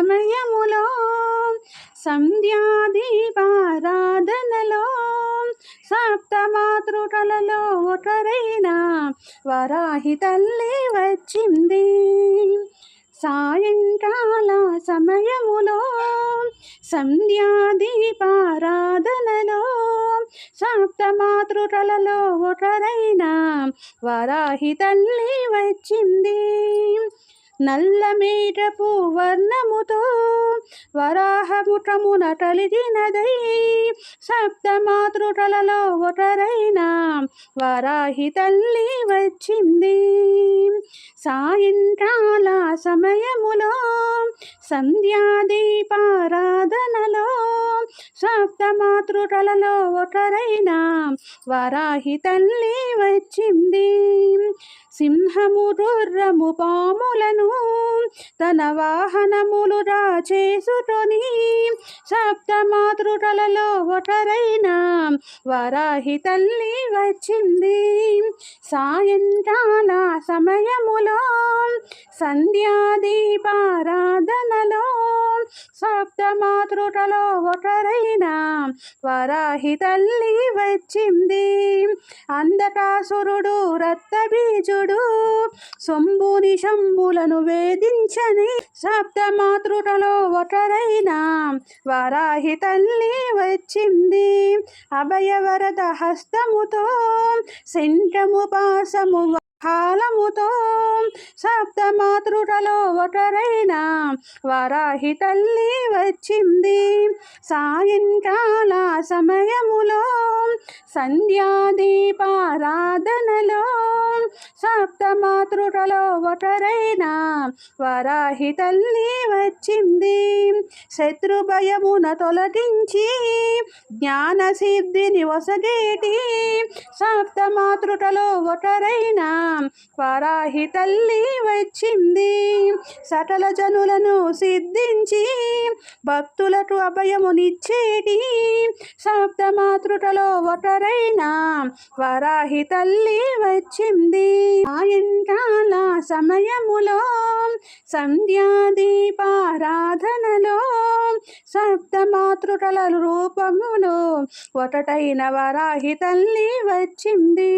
సమయములో సంధ్యాదీపారాధనలో సప్తమాతృకలలో ఒకరైన వరాహి తల్లి వచ్చింది. సాయంకాల సమయములో సంధ్యాదీపారాధనలో సప్తమాతృకలలో ఒకరైన వరాహి తల్లి వచ్చింది. నల్ల నల్లమేటపు వర్ణముతో వరాహముఖమున కలిగినదై సప్తమాతృటలలో ఒకరైన వరాహి తల్లి వచ్చింది. సాయంకాల సమయములో సంధ్యాదీపారాధనలో సప్తమాతృటలలో ఒకరైన వరాహి తల్లి వచ్చింది. సింహము గుర్రము పాములను తన వాహనములు రాచేసుకొని సప్తమాతృటలలో ఒకరైన వరాహి తల్లి వచ్చింది. సాయంకాల సమయములో సంధ్యాదీపారాధనలో సప్తమాతృటలో ఒకరైనా వరాహి తల్లి వచ్చింది. అంధకాసురుడు రక్తబీజుడు శంభుని శంభులను వేధించని సప్తమాతృటలో ఒకరైనా వరాహి తల్లి వచ్చింది. అభయవరద హస్తముతో శంఖము పాసము హాలముతో సప్తమాతృటలో ఒకరైన వరాహి తల్లి వచ్చింది. సాయంకాల సమయములో సంధ్యాదీపారాధనలో సప్తమాతృటలో ఒకరైన వరాహి తల్లి వచ్చింది. శత్రు భయమున తొలగించి జ్ఞాన సిద్ధిని వసగేటి సప్తమాతృటలో ఒకరైన వరాహి తల్లి వచ్చింది. సకల జనులను సిద్ధించి భక్తులకు అభయమునిచ్చేటి సప్తమాతృటలో ఒకరైన వరాహి తల్లి వచ్చింది. సాయంకాల సమయములో సంధ్యాదీపారాధనలో సప్తమాతృకల రూపములో ఒకటైన వరాహి తల్లి వచ్చింది.